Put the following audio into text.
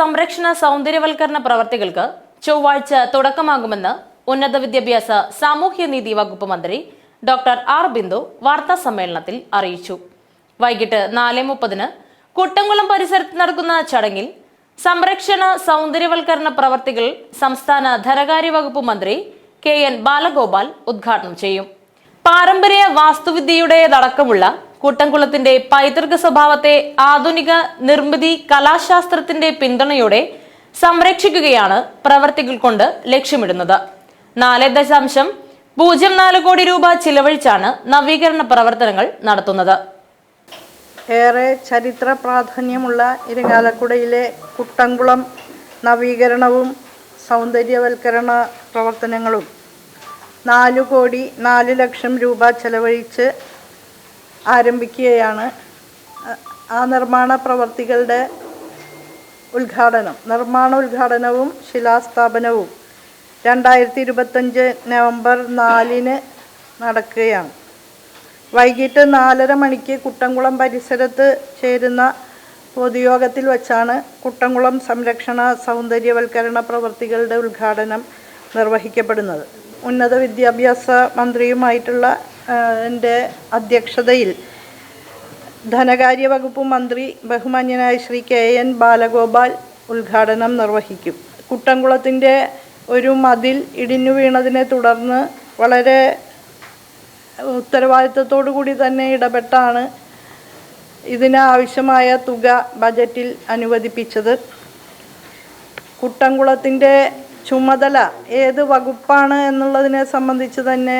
സംരക്ഷണ സൗന്ദര്യവൽക്കരണ പ്രവർത്തികൾക്ക് ചൊവ്വാഴ്ച തുടക്കമാകുമെന്ന് ഉന്നത വിദ്യാഭ്യാസ സാമൂഹ്യനീതി വകുപ്പ് മന്ത്രി ഡോക്ടർ ആർ ബിന്ദു വാർത്താ സമ്മേളനത്തിൽ അറിയിച്ചു. വൈകിട്ട് നാല് മുപ്പതിന് കുട്ടംകുളം പരിസരത്ത് നടക്കുന്ന ചടങ്ങിൽ സംരക്ഷണ സൗന്ദര്യവൽക്കരണ പ്രവർത്തികൾ സംസ്ഥാന ധനകാര്യ വകുപ്പ് മന്ത്രി കെ എൻ ബാലഗോപാൽ ഉദ്ഘാടനം ചെയ്യും. പാരമ്പര്യ വാസ്തുവിദ്യയുടേതടക്കമുള്ള കുട്ടംകുളത്തിന്റെ പൈതൃക സ്വഭാവത്തെ ആധുനിക നിർമ്മിതി കലാശാസ്ത്രത്തിന്റെ പിന്തുണയോടെ സംരക്ഷിക്കുകയാണ് പ്രവർത്തികൾ കൊണ്ട് ലക്ഷ്യമിടുന്നത്. നാല് ദശാംശം പൂജ്യം നാല് കോടി രൂപ ചിലവഴിച്ചാണ് നവീകരണ പ്രവർത്തനങ്ങൾ നടത്തുന്നത്. ഏറെ ചരിത്ര പ്രാധാന്യമുള്ള ഇരിങ്ങാലക്കുടയിലെ കുട്ടംകുളം നവീകരണവും സൗന്ദര്യവൽക്കരണ പ്രവർത്തനങ്ങളും നാലു കോടി നാല് ലക്ഷം രൂപ ചെലവഴിച്ച് ആരംഭിക്കുകയാണ്. ആ നിർമ്മാണ പ്രവർത്തികളുടെ ഉദ്ഘാടനം. നിർമ്മാണ ഉദ്ഘാടനവും ശിലാസ്ഥാപനവും രണ്ടായിരത്തി ഇരുപത്തഞ്ച് നവംബർ നാലിന് നടക്കുകയാണ്. വൈകിട്ട് നാലര മണിക്ക് കുട്ടംകുളം പരിസരത്ത് ചേരുന്ന പൊതുയോഗത്തിൽ വച്ചാണ് കുട്ടംകുളം സംരക്ഷണ സൗന്ദര്യവൽക്കരണ പ്രവർത്തികളുടെ ഉദ്ഘാടനം നിർവഹിക്കപ്പെടുന്നത്. ഉന്നത വിദ്യാഭ്യാസ മന്ത്രിയുമായിട്ടുള്ള എന്റെ അധ്യക്ഷതയിൽ ധനകാര്യ വകുപ്പ് മന്ത്രി ബഹുമാന്യനായ ശ്രീ കെ എൻ ബാലഗോപാൽ ഉദ്ഘാടനം നിർവഹിക്കും. കുട്ടംകുളത്തിന്റെ ഒരു മതിൽ ഇടിഞ്ഞു വീണതിനെ തുടർന്ന് വളരെ ഉത്തരവാദിത്തത്തോടു കൂടി തന്നെ ഇടപെട്ടാണ് ഇതിനാവശ്യമായ തുക ബജറ്റിൽ അനുവദിപ്പിച്ചത്. കുട്ടംകുളത്തിന്റെ ചുമതല ഏത് വകുപ്പാണ് എന്നുള്ളതിനെ സംബന്ധിച്ച് തന്നെ